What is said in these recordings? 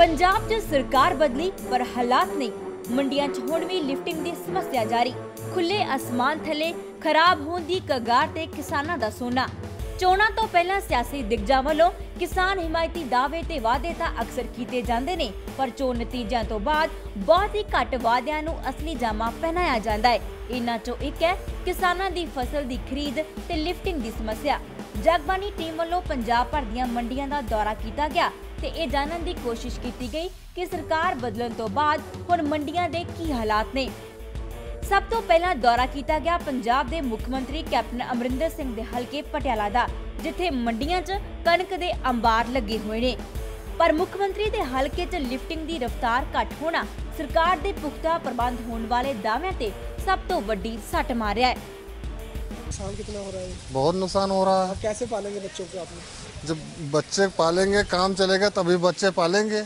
ਪੰਜਾਬ 'ਚ ਸਰਕਾਰ ਬਦਲੀ, ਪਰ ਹਾਲਾਤ ਨਹੀਂ। ਮੰਡੀਆਂ 'ਚ ਹੁਣ ਵੀ ਲਿਫਟਿੰਗ ਦੀ ਸਮੱਸਿਆ ਜਾਰੀ। ਖੁੱਲੇ ਅਸਮਾਨ ਥੱਲੇ ਖਰਾਬ ਹੋਣ ਦੀ ਕਗਾਰ ਤੇ ਕਿਸਾਨਾਂ ਦਾ ਸੋਨਾ। ਚੋਣਾਂ ਤੋਂ ਪਹਿਲਾਂ ਸਿਆਸੀ ਦਿਗਜਾਂ ਵੱਲੋਂ ਕਿਸਾਨ ਹਿਮਾਇਤੀ ਦਾਅਵੇ ਤੇ ਵਾਅਦੇ ਤਾਂ ਅਕਸਰ ਕੀਤੇ ਜਾਂਦੇ ਨੇ, ਪਰ ਚੋਣ ਨਤੀਜਿਆਂ ਤੋਂ ਬਾਅਦ ਬਹੁਤ ਹੀ ਘੱਟ ਵਾਅਦਿਆਂ ਨੂੰ ਅਸਲੀ ਜਾਮਾ ਪਹਿਨਾਇਆ ਜਾਂਦਾ ਹੈ। ਇਨ੍ਹਾਂ ਚੋਂ ਇੱਕ ਹੈ ਕਿਸਾਨਾਂ ਦੀ ਫਸਲ ਦੀ ਖਰੀਦ ਤੇ ਲਿਫਟਿੰਗ ਦੀ ਸਮੱਸਿਆ। ਜਗਬਾਣੀ ਟੀਮ ਵੱਲੋਂ ਪੰਜਾਬ ਭਰ ਦੀਆਂ ਮੰਡੀਆਂ ਦਾ ਦੌਰਾ ਕੀਤਾ ਗਿਆ। ਤੇ ਇਹ ਜਾਣਨ ਦੀ ਕੋਸ਼ਿਸ਼ ਕੀਤੀ ਗਈ ਕਿ ਸਰਕਾਰ ਬਦਲਣ ਤੋਂ ਬਾਅਦ ਹੁਣ ਮੰਡੀਆਂ ਦੇ ਕੀ ਹਾਲਾਤ ਨੇ। ਸਭ ਤੋਂ ਪਹਿਲਾਂ ਦੌਰਾ ਕੀਤਾ ਗਿਆ ਪੰਜਾਬ ਦੇ ਮੁੱਖ ਮੰਤਰੀ ਕੈਪਟਨ ਅਮਰਿੰਦਰ ਸਿੰਘ ਦੇ ਹਲਕੇ ਪਟਿਆਲਾ ਦਾ, ਜਿੱਥੇ ਮੰਡੀਆਂ 'ਚ ਕਣਕ ਦੇ ਅੰਬਾਰ ਲੱਗੇ ਹੋਏ ਨੇ। ਪਰ ਮੁੱਖ ਮੰਤਰੀ ਦੇ ਹਲਕੇ 'ਚ ਲਿਫਟਿੰਗ ਦੀ ਰਫ਼ਤਾਰ ਘੱਟ ਹੋਣਾ ਸਰਕਾਰ ਦੇ ਪੁਖਤਾ ਪ੍ਰਬੰਧ ਹੋਣ ਵਾਲੇ ਦਾਅਵਿਆਂ ਤੇ ਸਭ ਤੋਂ ਵੱਡੀ ਸੱਟ ਮਾਰਿਆ ਹੈ। नुकसान कितना हो रहा है बहुत नुकसान हो रहा है आप कैसे पालेंगे बच्चों को आपने जब बच्चे पालेंगे काम चलेगा तभी बच्चे पालेंगे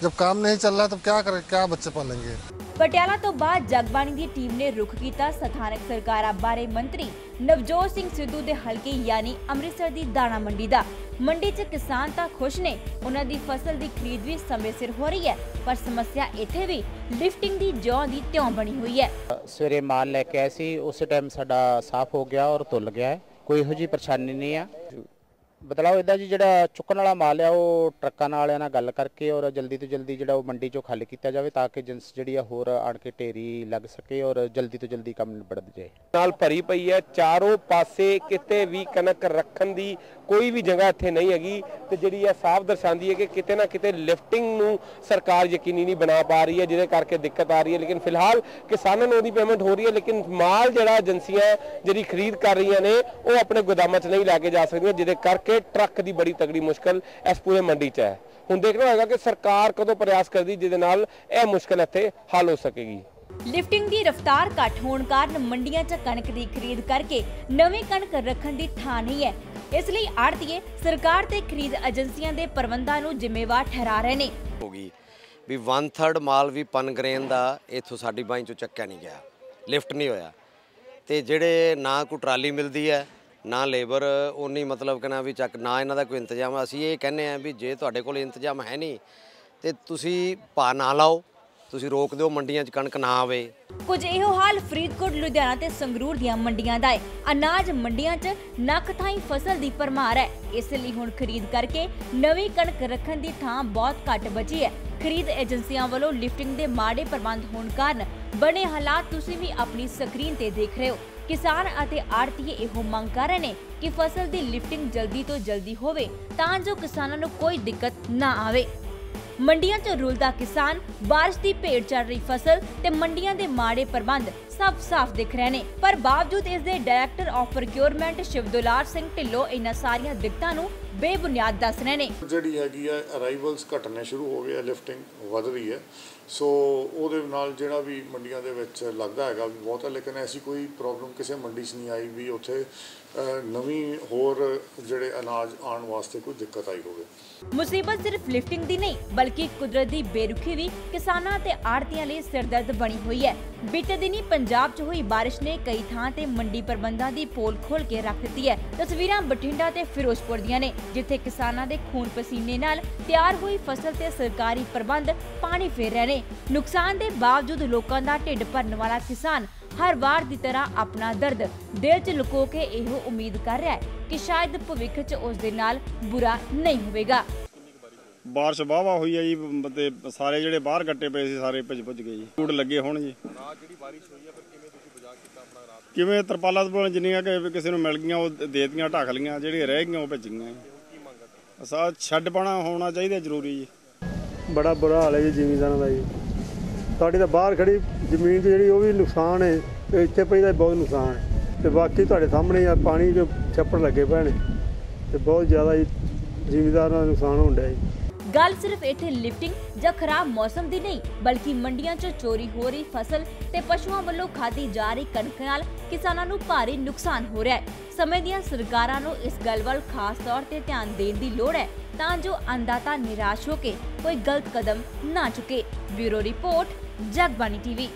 जब काम नहीं चल रहा तब क्या करें क्या बच्चे पालेंगे ਪਟਿਆਲਾ ਤੋਂ ਬਾਅਦ ਜਗਬਾਣੀ ਦੀ ਟੀਮ ਨੇ ਰੁਖ ਕੀਤਾ ਸਥਾਨਕ ਸਰਕਾਰਾਂ ਬਾਰੇ ਮੰਤਰੀ ਨਵਜੋਤ ਸਿੰਘ ਸਿੱਧੂ ਦੇ ਹਲਕੇ ਯਾਨੀ ਅੰਮ੍ਰਿਤਸਰ ਦੀ ਦਾਣਾ ਮੰਡੀ ਦਾ ਮੰਡੀ 'ਚ ਕਿਸਾਨ ਤਾਂ ਖੁਸ਼ ਨੇ ਉਹਨਾਂ ਦੀ ਫਸਲ ਦੀ ਖਰੀਦ ਵੀ ਸਮੇਂ ਸਿਰ ਹੋ ਰਹੀ ਹੈ ਪਰ ਸਮੱਸਿਆ ਇੱਥੇ ਵੀ ਲਿਫਟਿੰਗ ਦੀ ਜੌਂ ਦੀ ਤਿਉਂ ਬਣੀ ਹੋਈ ਹੈ ਸਵੇਰੇ ਮਾਲ ਲੈ ਕੇ ਆਏ ਸੀ ਉਸੇ ਟਾਈਮ ਸਾਡਾ ਸਾਫ਼ ਹੋ ਗਿਆ ਔਰ ਧੁੱਲ ਗਿਆ ਹੈ ਕੋਈ ਇਹੋ ਜਿਹੀ ਪਰੇਸ਼ਾਨੀ ਨਹੀਂ ਆ ਬਦਲਾਓ ਇਦਾਂ ਜੀ, ਜਿਹੜਾ ਚੁੱਕਣ ਵਾਲਾ ਮਾਲ ਆ, ਉਹ ਟਰੱਕਾਂ ਵਾਲਿਆਂ ਨਾਲ ਗੱਲ ਕਰਕੇ ਔਰ ਜਲਦੀ ਤੋਂ ਜਲਦੀ ਜਿਹੜਾ ਉਹ ਮੰਡੀ ਚੋਂ ਖਾਲੀ ਕੀਤਾ ਜਾਵੇ ਤਾਂ ਕਿ ਜਿੰਸ ਜਿਹੜੀ ਆ ਹੋਰ ਆਣ ਕੇ ਢੇਰੀ ਲੱਗ ਸਕੇ ਔਰ ਜਲਦੀ ਤੋਂ ਜਲਦੀ ਕੰਮ ਨਿਬੜ ਜਾਏ। ਨਾਲ ਭਰੀ ਪਈ ਹੈ ਚਾਰੋਂ ਪਾਸੇ ਕਿਤੇ ਵੀ ਕਣਕ ਰੱਖਣ ਦੀ ਕੋਈ ਵੀ ਜਗ੍ਹਾ ਇੱਥੇ ਨਹੀਂ ਹੈਗੀ ਤੇ ਜਿਹੜੀ ਆ ਸਾਫ਼ ਦਰਸਾਉਂਦੀ ਹੈ ਕਿ ਕਿਤੇ ਨਾ ਕਿਤੇ ਲਿਫਟਿੰਗ ਨੂੰ ਸਰਕਾਰ ਯਕੀਨੀ ਨਹੀਂ ਬਣਾ ਪਾ ਰਹੀ ਹੈ, ਜਿਹਦੇ ਕਰਕੇ ਦਿੱਕਤ ਆ ਰਹੀ ਹੈ। ਲੇਕਿਨ ਫਿਲਹਾਲ ਕਿਸਾਨਾਂ ਨੂੰ ਉਹਦੀ ਪੇਮੈਂਟ ਹੋ ਰਹੀ ਹੈ, ਲੇਕਿਨ ਮਾਲ ਜਿਹੜਾ ਏਜੰਸੀਆਂ ਜਿਹੜੀ ਖਰੀਦ ਕਰ ਰਹੀਆਂ ਨੇ, ਉਹ ਆਪਣੇ ਗੋਦਾਮਾਂ 'ਚ ਨਹੀਂ ਲੈ ਕੇ ਜਾ ਸਕਦੀਆਂ, ਜਿਹਦੇ ਕਰਕੇ ਟਰੱਕ ਦੀ ਬੜੀ ਤਗੜੀ ਮੁਸ਼ਕਲ ਇਸ ਪੂਰੇ ਮੰਡੀ 'ਚ ਹੈ। ਹੁਣ ਦੇਖਣਾ ਹੋਏਗਾ ਕਿ ਸਰਕਾਰ ਕਦੋਂ ਪ੍ਰਯਾਸ ਕਰਦੀ ਜਿਹਦੇ ਨਾਲ ਇਹ ਮੁਸ਼ਕਲ ਇੱਥੇ ਹੱਲ ਹੋ ਸਕੇਗੀ। ਲਿਫਟਿੰਗ ਦੀ ਰਫ਼ਤਾਰ ਘੱਟ ਹੋਣ ਕਾਰਨ ਮੰਡੀਆਂ 'ਚ ਕਣਕ ਦੀ ਖਰੀਦ ਕਰਕੇ ਨਵੀਂ ਕਣਕ ਰੱਖਣ ਦੀ ਥਾਂ ਨਹੀਂ ਹੈ। ਇਸ ਲਈ ਆੜਤੀਏ ਸਰਕਾਰ ਤੇ ਖਰੀਦ ਏਜੰਸੀਆਂ ਦੇ ਪ੍ਰਬੰਧਾਂ ਨੂੰ ਜ਼ਿੰਮੇਵਾਰ ਠਹਿਰਾ ਰਹੇ ਨੇ। ਹੋ ਗਈ। ਵੀ 1/3 ਮਾਲ ਵੀ ਪਨਗ੍ਰੇਨ ਦਾ ਇਥੋਂ ਸਾਡੀ ਬਾਈ ਚੋਂ ਚੱਕਿਆ ਨਹੀਂ ਗਿਆ। ਲਿਫਟ ਨਹੀਂ ਹੋਇਆ। ਤੇ ਜਿਹੜੇ ਨਾ ਕੋਈ ਟਰਾਲੀ ਮਿਲਦੀ ਹੈ ਨਾ ਲੇਬਰ ਉਨੀ ਮਤਲਬ ਕਿ ਨਾ ਵੀ ਚੱਕ, ਨਾ ਇਹਨਾਂ ਦਾ ਕੋਈ ਇੰਤਜ਼ਾਮ। ਅਸੀਂ ਇਹ ਕਹਿੰਨੇ ਆ ਵੀ ਜੇ ਤੁਹਾਡੇ ਕੋਲ ਇੰਤਜ਼ਾਮ ਹੈ ਨਹੀਂ, ਤੇ ਤੁਸੀਂ ਭਾ ਨਾ ਲਾਓ, ਤੁਸੀਂ ਰੋਕ ਦਿਓ ਮੰਡੀਆਂ 'ਚ ਕਣਕ ਨਾ ਆਵੇ। ਕੁਝ ਇਹੋ ਹਾਲ ਫਰੀਦਕੋਟ, ਲੁਧਿਆਣਾ ਤੇ ਸੰਗਰੂਰ ਦੀਆਂ ਮੰਡੀਆਂ ਦਾ ਹੈ। ਅਨਾਜ ਮੰਡੀਆਂ 'ਚ ਨੱਕ ਥਾਈ ਫਸਲ ਦੀ ਪਰਮਾਰ ਹੈ। ਇਸ ਲਈ ਹੁਣ ਖਰੀਦ ਕਰਕੇ ਨਵੀਂ ਕਣਕ ਰੱਖਣ ਦੀ ਥਾਂ ਬਹੁਤ ਘੱਟ ਬਚੀ ਹੈ। ਖਰੀਦ ਏਜੰਸੀਆਂ ਵੱਲੋਂ ਲਿਫਟਿੰਗ ਦੇ ਮਾੜੇ ਪ੍ਰਬੰਧ ਹੋਣ ਕਾਰਨ ਬਣੇ ਹਾਲਾਤ ਤੁਸੀਂ ਵੀ ਆਪਣੀ ਸਕਰੀਨ ਤੇ ਦੇਖ ਰਹੇ ਹੋ। ਕਿਸਾਨ ਅਤੇ ਆੜਤੀਏ ਇਹੋ ਮੰਗ ਕਰ ਰਹੇ ਨੇ ਕਿ ਫਸਲ ਦੀ ਲਿਫਟਿੰਗ ਜਲਦੀ ਤੋਂ ਜਲਦੀ ਹੋਵੇ ਤਾਂ ਜੋ ਕਿਸਾਨਾਂ ਨੂੰ ਕੋਈ ਦਿੱਕਤ ਨਾ ਆਵੇ। ਮੰਡੀਆਂ 'ਚ ਰੁਲਦਾ ਕਿਸਾਨ, ਬਾਰਿਸ਼ ਦੀ ਭੇਟ ਚੜ ਰਹੀ ਫਸਲ ਤੇ ਮੰਡੀਆਂ ਦੇ ਮਾੜੇ ਪ੍ਰਬੰਧ ਸਭ ਸਾਫ਼ ਦਿਖ ਰਹੇ ਨੇ। ਪਰ ਬਾਵਜੂਦ ਇਸ ਦੇ director of procurement Shivdular Singh Dhillon ਇਹਨਾਂ ਸਾਰੀਆਂ ਦਿੱਕਤਾਂ ਨੂੰ ਬੇਬੁਨਿਆਦ ਦੱਸ ਰਹੇ ਨੇ। ਜਿਹੜੀ ਹੈਗੀ ਆ ਅਰਾਈਵਲਸ ਘਟਣੇ ਸ਼ੁਰੂ ਹੋ ਗਏ ਆ ਲਿਫਟਿੰਗ ਵਧ ਰਹੀ ਹੈ ਸੋ ਉਹਦੇ ਨਾਲ ਜਿਹੜਾ ਵੀ ਮੰਡੀਆਂ ਦੇ ਵਿੱਚ ਲੱਗਦਾ ਹੈਗਾ ਵੀ ਬਹੁਤ ਹੈ ਲੇਕਿਨ ਐਸੀ ਕੋਈ ਪ੍ਰੋਬਲਮ ਕਿਸੇ ਮੰਡੀ 'ਚ ਨਹੀਂ ਆਈ ਵੀ ਉੱਥੇ ਨਵੀਂ ਹੋਰ ਜਿਹੜੇ ਅਨਾਜ ਆਉਣ ਵਾਸਤੇ ਕੋਈ ਦਿੱਕਤ ਆਈ ਹੋਵੇ। ਮੁਸੀਬਤ ਸਿਰਫ ਲਿਫਟਿੰਗ ਦੀ ਨਹੀਂ ਬਲਕਿ ਕੁਦਰਤ ਦੀ ਬੇਰੁਖੀ ਵੀ ਕਿਸਾਨਾਂ ਤੇ ਆੜਤੀਆਂ ਲਈ ਸਿਰਦਰਦ ਬਣੀ ਹੋਈ ਹੈ। ਬੀਤੇ ਦਿਨੀ ਪੰਜਾਬ 'ਚ ਹੋਈ ਬਾਰਿਸ਼ ਨੇ ਕਈ ਥਾਂ ਤੇ ਮੰਡੀ ਪ੍ਰਬੰਧਾਂ ਦੀ ਪੋਲ ਖੋਲ ਕੇ ਰੱਖ ਦਿੱਤੀ ਹੈ। ਤਸਵੀਰਾਂ ਬਠਿੰਡਾ ਤੇ ਫਿਰੋਜ਼ਪੁਰ ਦੀਆਂ ਨੇ। ਜਿੱਥੇ ਕਿਸਾਨਾਂ ਦੇ ਖੂਨ ਪਸੀਨੇ ਨਾਲ ਤਿਆਰ ਹੋਈ ਫਸਲ ਤੇ ਸਰਕਾਰੀ ਪ੍ਰਬੰਧ ਪਾਣੀ ਫੇਰ ਰਹੇ ਨੇ। ਨੁਕਸਾਨ ਦੇ ਬਾਵਜੂਦ ਲੋਕਾਂ ਦਾ ਢਿੱਡ ਭਰਨ ਵਾਲਾ ਕਿਸਾਨ ਹਰ ਵਾਰ ਦੀ ਤਰ੍ਹਾਂ ਆਪਣਾ ਦਰਦ ਦਿਲ 'ਚ ਲੁਕੋ ਕੇ ਇਹੋ ਉਮੀਦ ਕਰ ਰਿਹਾ ਹੈ ਕਿ ਸ਼ਾਇਦ ਭਵਿੱਖ 'ਚ ਉਸ ਦੇ ਨਾਲ ਬੁਰਾ ਨਹੀਂ ਹੋਵੇਗਾ। ਬਾਰਿਸ਼ ਵਾਹਵਾ ਹੋਈ ਹੈ ਜੀ, ਤੇ ਸਾਰੇ ਜਿਹੜੇ ਬਾਹਰ ਕੱਟੇ ਪਏ ਸੀ, ਸਾਰੇ ਭਿੱਜ ਭੁੱਜ ਗਏ ਜੀ। ਕੂੜ ਲੱਗੇ ਹੋਣ ਜੀ। ਕਿਵੇਂ ਤਰਪਾਲਾਂ ਤੋਂ ਜਿੰਨੀਆਂ ਕਿ ਕਿਸੇ ਨੂੰ ਮਿਲ ਗਈਆਂ, ਉਹ ਦੇ ਢੱਕ ਲਈਆਂ ਜਿਹੜੀਆਂ ਰਹਿ ਗਈਆਂ, ਉਹ ਭਿੱਜ ਗਈਆਂ ਅਸਾ ਛੱਡ ਪਾਣਾ ਹੋਣਾ ਚਾਹੀਦਾ ਜ਼ਰੂਰੀ ਜੀ। ਬੜਾ ਬੁਰਾ ਹਾਲ ਹੈ ਜੀ ਜ਼ਿਮੀਂਦਾਰਾਂ ਦਾ ਜੀ। ਤੁਹਾਡੀ ਤਾਂ ਬਾਹਰ ਖੜੀ ਜ਼ਮੀਨ 'ਚ ਜਿਹੜੀ ਉਹ ਵੀ ਨੁਕਸਾਨ ਹੈ, ਤੇ ਇੱਥੇ ਪਈ ਦਾ ਬਹੁਤ ਨੁਕਸਾਨ ਹੈ। ਤੇ ਬਾਕੀ ਤੁਹਾਡੇ ਸਾਹਮਣੇ ਆ ਪਾਣੀ 'ਚ ਛੱਪੜ ਲੱਗੇ ਪਏ ਨੇ, ਤੇ ਬਹੁਤ ਜ਼ਿਆਦਾ ਜੀ ਜ਼ਿਮੀਂਦਾਰਾਂ ਦਾ ਨੁਕਸਾਨ ਹੋਣ ਡਿਆ ਜੀ। ਗੱਲ ਸਿਰਫ ਇੱਥੇ ਲਿਫਟਿੰਗ ਜਾਂ ਖਰਾਬ ਮੌਸਮ ਦੀ ਨਹੀਂ, ਬਲਕਿ ਮੰਡੀਆਂ 'ਚ ਚੋਰੀ ਹੋ ਰਹੀ ਫਸਲ ਤੇ ਪਸ਼ੂਆਂ ਵੱਲੋਂ ਖਾਧੀ ਜਾ ਰਹੀ ਕਣਕ ਨਾਲ ਕਿਸਾਨਾਂ ਨੂੰ ਭਾਰੀ ਨੁਕਸਾਨ ਹੋ ਰਿਹਾ ਹੈ। ਸਮੇਂ ਦੀਆਂ ਸਰਕਾਰਾਂ ਨੂੰ ਇਸ ਗੱਲ ਵੱਲ ਖਾਸ ਤੌਰ ਤੇ ਧਿਆਨ ਦੇਣ ਦੀ ਲੋੜ ਹੈ, ਤਾਂ ਜੋ ਅੰਦਾਤਾ ਨਿਰਾਸ਼ ਹੋ ਕੇ ਕੋਈ ਗਲਤ ਕਦਮ ਨਾ ਚੁੱਕੇ। Bureau report, Jagbani TV.